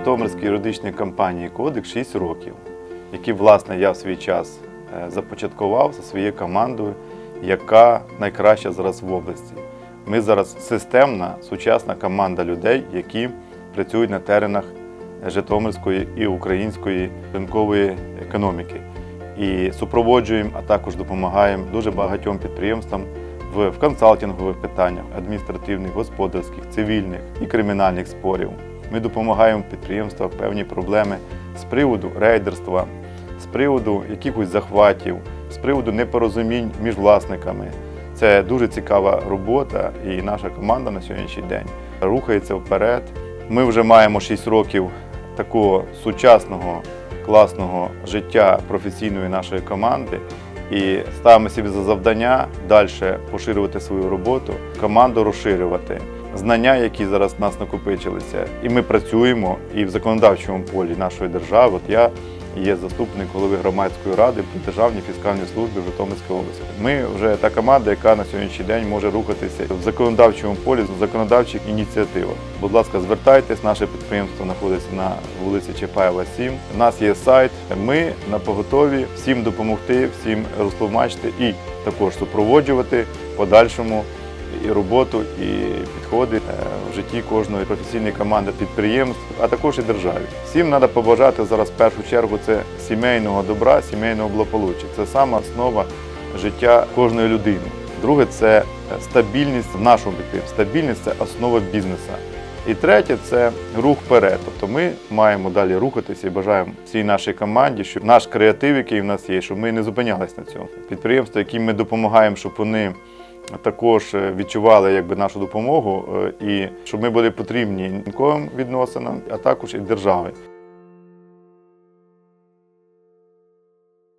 Житомирській юридичній компанії Кодекс 6 років, які, власне, я в свій час е, започаткував зі своєю командою, яка найкраща зараз в області. Ми зараз системна, сучасна команда людей, які працюють на теренах Житомирської і української ринкової економіки. І супроводжуємо, а також допомагаємо дуже багатьом підприємствам в консалтингових питаннях, адміністративних, господарських, цивільних і кримінальних спорів. Ми допомагаємо підприємствам певні проблеми з приводу рейдерства, з приводу якихось захватів, з приводу непорозумінь між власниками. Це дуже цікава робота, і наша команда на сьогоднішній день рухається вперед. Ми вже маємо 6 років такого сучасного, класного життя професійної нашої команди і ставимо собі за завдання далі поширювати свою роботу, команду розширювати. Знання, які зараз в нас накопичилися, і ми працюємо і в законодавчому полі нашої держави. От я є заступник голови громадської ради при державній фіскальній службі в області. Ми вже та команда, яка на сьогоднішній день може рухатися в законодавчому полі в законодавчих ініціативах. Будь ласка, звертайтесь, наше підприємство знаходиться на вулиці Чапаєва, 7. У нас є сайт. Ми на поготові всім допомогти, всім розтлумачити і також супроводжувати подальшому і роботу, і підходи е, в житті кожної професійної команди підприємств, а також і державі. Всім треба побажати зараз в першу чергу це сімейного добра, сімейного благополуччя. Це сама основа життя кожної людини. Друге це стабільність в нашому підприємстві. Стабільність це основа бізнесу. І третє це рух вперед. Тобто ми маємо далі рухатися і бажаємо всій нашій команді, щоб наш креатив, який в нас є, щоб ми не зупинялись на цьому. Підприємства, яким ми допомагаємо, щоб вони також е, відчували якби, нашу допомогу е, і щоб ми були потрібні ринковим відносинам, а також і держави.